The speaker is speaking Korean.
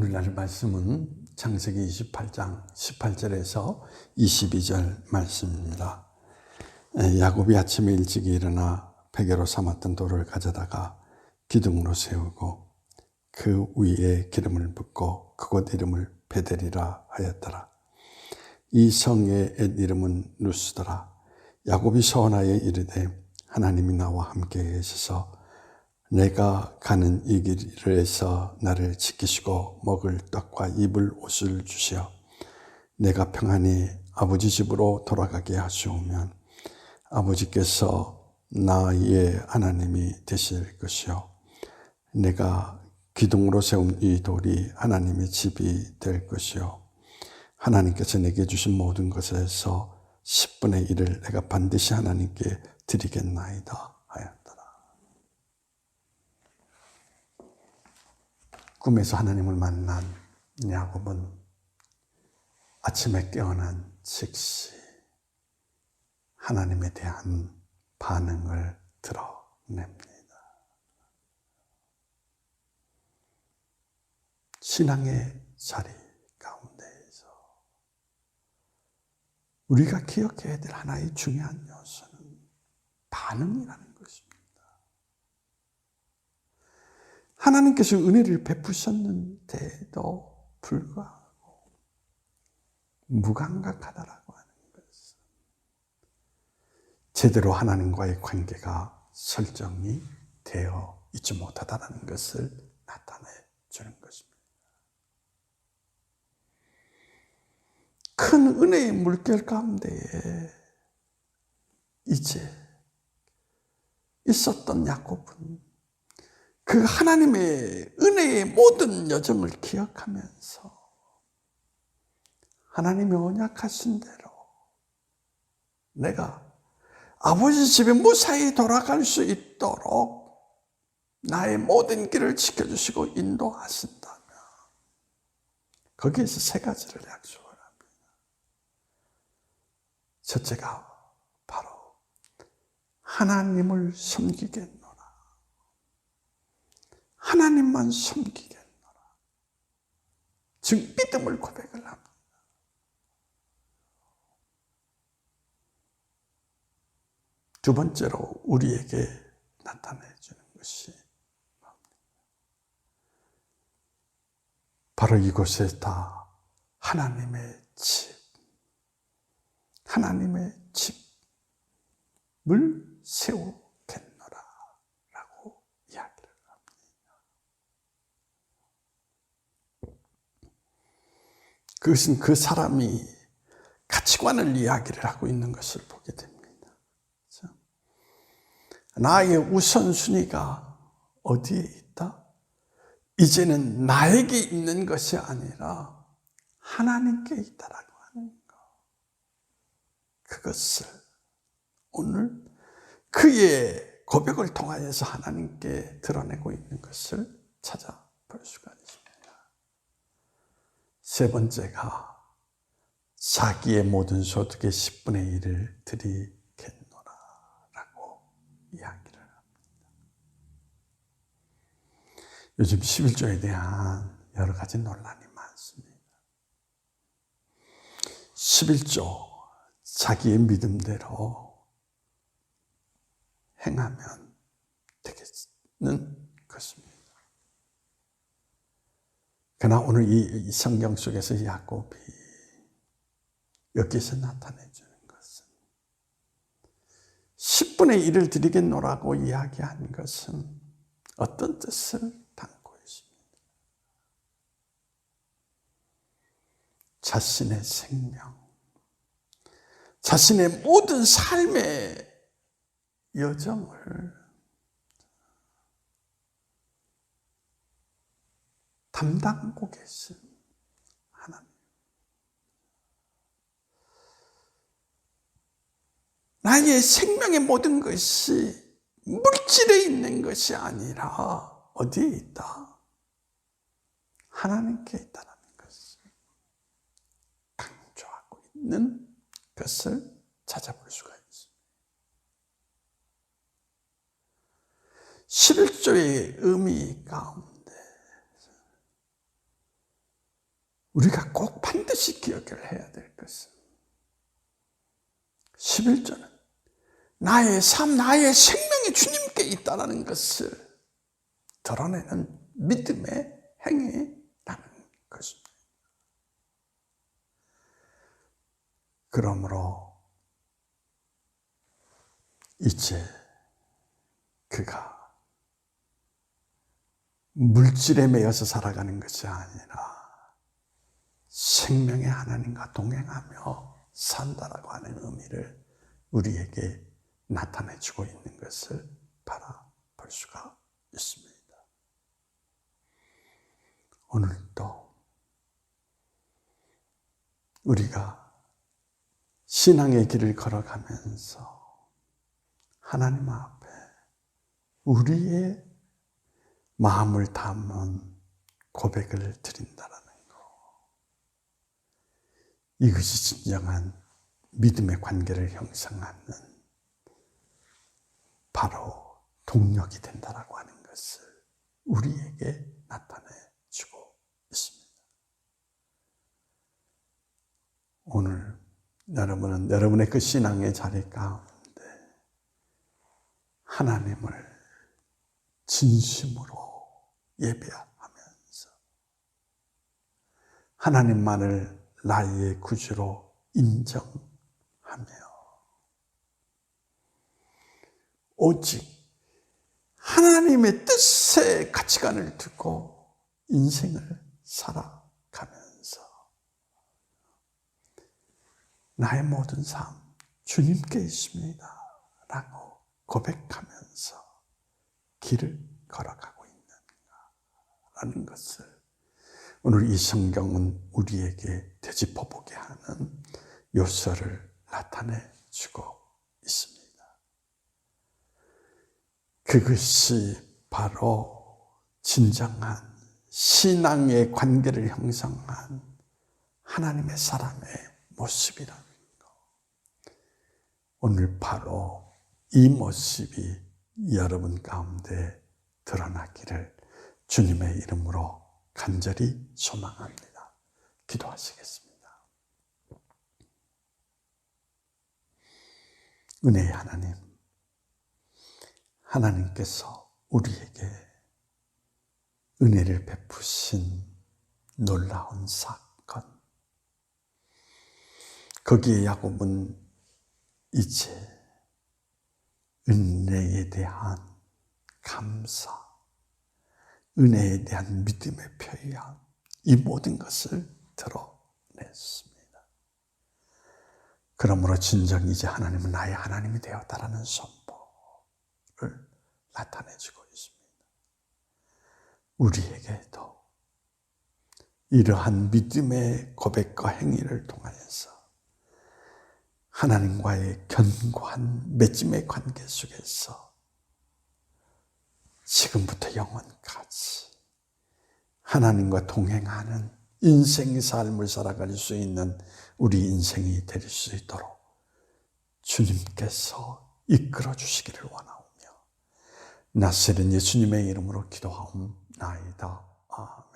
오늘날 말씀은 창세기 28장 18절에서 22절 말씀입니다. 야곱이 아침에 일찍 일어나 베개로 삼았던 돌을 가져다가 기둥으로 세우고 그 위에 기름을 붓고 그곳 이름을 베델이라 하였더라. 이 성의 옛 이름은 루스더라. 야곱이 서원하여 이르되 하나님이 나와 함께 계셔서 내가 가는 이 길에서 나를 지키시고 먹을 떡과 입을 옷을 주시어 내가 평안히 아버지 집으로 돌아가게 하시오면 아버지께서 나의 하나님이 되실 것이요. 내가 기둥으로 세운 이 돌이 하나님의 집이 될 것이요. 하나님께서 내게 주신 모든 것에서 10분의 1을 내가 반드시 하나님께 드리겠나이다 하였더라. 꿈에서 하나님을 만난 야곱은 아침에 깨어난 즉시 하나님에 대한 반응을 드러냅니다. 신앙의 자리 가운데에서 우리가 기억해야 될 하나의 중요한 요소는 반응이라는 것입니다. 하나님께서 은혜를 베푸셨는데도 불구하고 무감각하다라고 하는 것은 제대로 하나님과의 관계가 설정이 되어 있지 못하다는 것을 나타내 주는 것입니다. 큰 은혜의 물결 가운데에 이제 있었던 야곱은 그 하나님의 은혜의 모든 여정을 기억하면서 하나님이 언약하신 대로 내가 아버지 집에 무사히 돌아갈 수 있도록 나의 모든 길을 지켜주시고 인도하신다면 거기에서 세 가지를 약속을 합니다. 첫째가 바로 하나님을 섬기겠노라. 하나님만 섬기겠노라. 즉 믿음을 고백을 합니다. 두 번째로 우리에게 나타내 주는 것이 바로 이곳에 다 하나님의 집, 하나님의 집을 세우겠노라 라고 이야기를 합니다. 그것은 그 사람이 가치관을 이야기를 하고 있는 것을 보게 됩니다. 나의 우선순위가 어디에 있다? 이제는 나에게 있는 것이 아니라 하나님께 있다라고 하는 것. 그것을 오늘 그의 고백을 통하여서 하나님께 드러내고 있는 것을 찾아 볼 수가 있습니다. 세 번째가 자기의 모든 소득의 10분의 1을 드리겠노라 라고 이야기를 합니다. 요즘 11조에 대한 여러 가지 논란이 많습니다. 11조 자기의 믿음대로 행하면 되겠는 것입니다. 그러나 오늘 이 성경 속에서 야곱이 여기서 나타내 주는 것은 10분의 1을 드리겠노라고 이야기한 것은 어떤 뜻을 담고 있습니다. 자신의 생명, 자신의 모든 삶의 여정을 담당하고 계신 하나님. 나의 생명의 모든 것이 물질에 있는 것이 아니라 어디에 있다? 하나님께 있다는 것을 강조하고 있는 것을 찾아볼 수가 있습니다. 11조의 의미 가운데 우리가 꼭 반드시 기억을 해야 될 것은 11절은 나의 삶, 나의 생명이 주님께 있다는 것을 드러내는 믿음의 행위라는 것입니다. 그러므로 이제 그가 물질에 매여서 살아가는 것이 아니라 생명의 하나님과 동행하며 산다라고 하는 의미를 우리에게 나타내주고 있는 것을 바라볼 수가 있습니다. 오늘도 우리가 신앙의 길을 걸어가면서 하나님 앞에 우리의 마음을 담은 고백을 드린다라는 거. 이것이 진정한 믿음의 관계를 형성하는 바로 동력이 된다라고 하는 것을 우리에게 나타내 주고 있습니다. 오늘 여러분은 여러분의 그 신앙의 자리 가운데 하나님을 진심으로 예배하면서 하나님만을 나의 구주로 인정하며 오직 하나님의 뜻의 가치관을 두고 인생을 살아가면서 나의 모든 삶 주님께 있습니다. 라고 고백하면서 길을 걸어가고 있는가 라는 것을 오늘 이 성경은 우리에게 되짚어보게 하는 요소를 나타내 주고 있습니다. 그것이 바로 진정한 신앙의 관계를 형성한 하나님의 사람의 모습이라는 것. 오늘 바로 이 모습이 여러분 가운데 드러나기를 주님의 이름으로 간절히 소망합니다. 기도하시겠습니다. 은혜의 하나님, 하나님께서 우리에게 은혜를 베푸신 놀라운 사건. 거기에 야곱은 이제 은혜에 대한 감사, 은혜에 대한 믿음의 표현, 이 모든 것을 드러냈습니다. 그러므로 진정 이제 하나님은 나의 하나님이 되었다라는 선포를 나타내주고 있습니다. 우리에게도 이러한 믿음의 고백과 행위를 통하여서 하나님과의 견고한 맺음의 관계 속에서 지금부터 영원까지 하나님과 동행하는 인생의 삶을 살아갈 수 있는 우리 인생이 될 수 있도록 주님께서 이끌어 주시기를 원하오며 나스는 예수님의 이름으로 기도하옵나이다. 아멘.